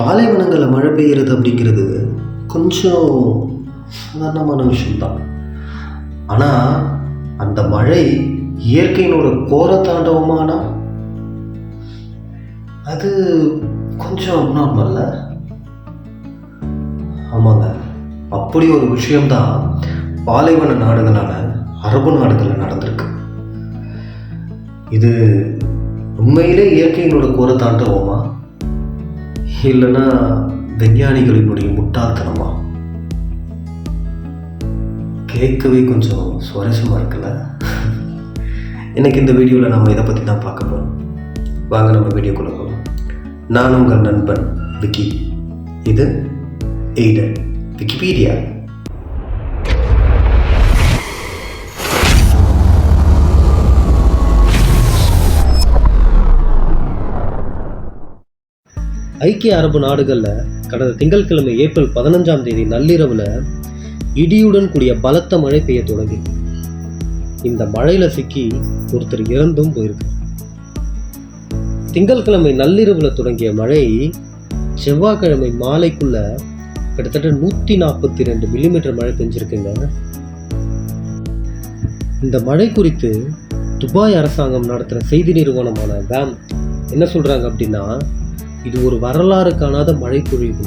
பாலைவனங்களில் மழை பெய்கிறது அப்படிங்கிறது கொஞ்சம் சாதாரணமான விஷயம்தான். ஆனால் அந்த மழை இயற்கையினோட கோர தாண்டவமானா அது கொஞ்சம் அப்நார்மல்ல ஆமாங்க. அப்படி ஒரு விஷயம்தான் பாலைவன நாடுகளான அரபு நாடுகளில் நடந்திருக்கு. இது உண்மையிலே இயற்கையினோட கோர தாண்டவமா? இல்லைன்னா விஞ்ஞானிகளினுடைய முட்டாள்தனமா? கேட்கவே கொஞ்சம் சுவாரஸ்யமாக இருக்குல்ல? இன்றைக்கி இந்த வீடியோவில் நம்ம இதை பற்றி தான் பார்க்க போகிறோம் வாங்க நம்ம வீடியோக்குள்ள போகலாம் நான் உங்கள் நண்பன் விக்கி. இது எய்டன் விக்கிபீடியா? ஐக்கிய அரபு நாடுகளில் கடந்த திங்கட்கிழமை ஏப்ரல் பதினஞ்சாம் தேதி நள்ளிரவில் இடியுடன் கூடிய பலத்த மழை பெய்ய தொடங்கி. இந்த மழையில் சிக்கி ஒருத்தர் இறந்தும் போயிருக்கு திங்கட்கிழமை நள்ளிரவில் தொடங்கிய மழை செவ்வாய்க்கிழமை மாலைக்குள்ள கிட்டத்தட்ட நூற்றி நாற்பத்தி ரெண்டு மில்லிமீட்டர் மழை பெஞ்சிருக்குங்க. இந்த மழை குறித்து துபாய் அரசாங்கம் நடத்துகிற செய்தி நிறுவனமான வேம் என்ன சொல்கிறாங்க அப்படின்னா இது ஒரு வரலாறு காணாத மழைப்பொழிவு.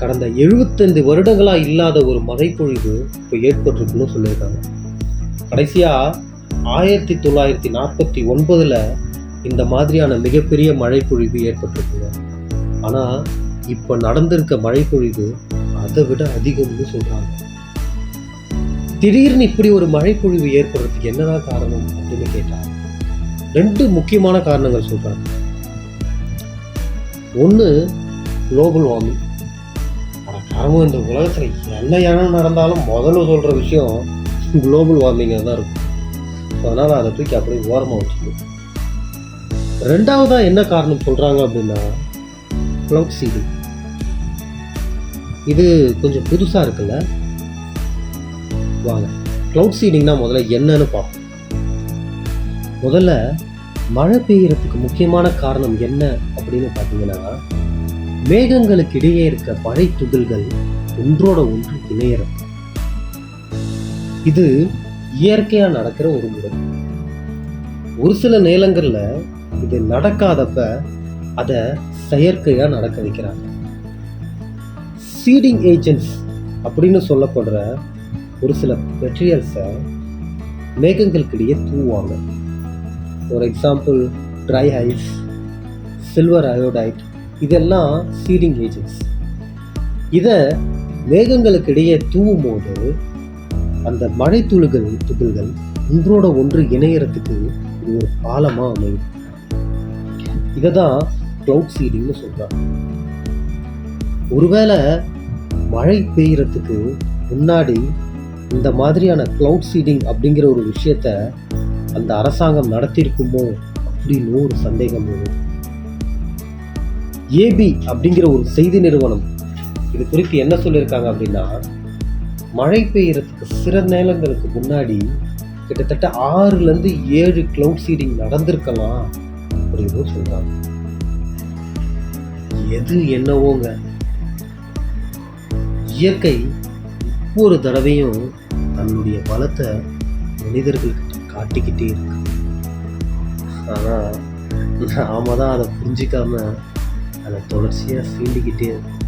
கடந்த எழுபத்தைந்து வருடங்களா இல்லாத ஒரு மழைப்பொழிவு இப்போ ஏற்பட்டிருக்குன்னு சொல்லியிருக்காங்க. கடைசியா ஆயிரத்தி தொள்ளாயிரத்தி நாற்பத்தி ஒன்பதுல இந்த மாதிரியான மிகப்பெரிய மழைப்பொழிவு ஏற்பட்டிருக்குங்க. ஆனால் இப்போ நடந்திருக்க மழைப்பொழிவு அதை விட அதிகம்னு சொல்கிறாங்க திடீர்னு இப்படி ஒரு மழைப்பொழிவு ஏற்படுறதுக்கு என்னதான் காரணம் அப்படின்னு கேட்டாங்க ரெண்டு முக்கியமான காரணங்கள் சொல்கிறாங்க ஒன்று குளோபல் வார்மிங் ஆனால் காரணம் இந்த உலகத்தில் என்ன இனம் நடந்தாலும் முதல்ல சொல்கிற விஷயம் குளோபல் வார்மிங்காக தான் இருக்கும். ஸோ அதனால் அதை தூக்கி அப்படியே ஓரமாக வச்சுக்கணும். ரெண்டாவதாக என்ன காரணம் சொல்கிறாங்க அப்படின்னா க்ளவுட் சீடிங் இது கொஞ்சம் புதுசாக இருக்குல்ல? வாங்க க்ளவுட் சீடிங்னா முதல்ல என்னன்னு பார்ப்போம். முதல்ல மழை பெய்யறதுக்கு முக்கியமான காரணம் என்ன அப்படின்னு பார்த்தீங்கன்னா மேகங்களுக்கு இடையே இருக்க மழை துகள்கள் ஒன்றோட ஒன்று இணையறது இது இயற்கையா நடக்கிற ஒரு முறை. ஒரு சில நேரங்களில் இது நடக்காதப்ப அதை செயற்கையா நடக்க வைக்கிறாங்க. சீடிங் ஏஜென்ட்ஸ் அப்படின்னு சொல்லப்படுற ஒரு சில மெட்டீரியல்ஸை மேகங்களுக்கிடையே தூவாங்க for example dry ice silver iodide இதெல்லாம் சீடிங் ஏஜென்ட்ஸ் இதை மேகங்களுக்கு இடையே தூவும் போது அந்த மழை துளிகள் துகள்கள் ஒன்றோட ஒன்று இணையறதுக்கு இது ஒரு பாலமாக அமையும். இதை தான் க்ளவுட் சீடிங்னு சொல்கிறாங்க ஒருவேளை மழை பெய்யறதுக்கு முன்னாடி இந்த மாதிரியான க்ளவுட் சீடிங் அப்படிங்கிற ஒரு விஷயத்த அந்த அரசாங்கம் நடத்தியிருக்குமோ அப்படின்னு ஒரு சந்தேகம் வரும். ஏபி அப்படிங்கிற ஒரு செய்தி நிறுவனம் இது குறித்து என்ன சொல்லியிருக்காங்க அப்படின்னா மழை பெய்யறதுக்கு சில நேரங்களுக்கு முன்னாடி கிட்டத்தட்ட ஆறுலேருந்து ஏழு க்ளவுட் சீடிங் நடந்திருக்கலாம் அப்படின்னு சொல்றாங்க. எது என்னவோங்க? இயற்கை ஒவ்வொரு தடவையும் தன்னுடைய பலத்தை மனிதர்கள்கிட்ட காட்டிக்கிட்டே இருக்கு. ஆனால் நாம தான் அதை புரிஞ்சிக்காம அதை தொடர்ச்சியாக ஃபீண்டிக்கிட்டே இருக்கோம்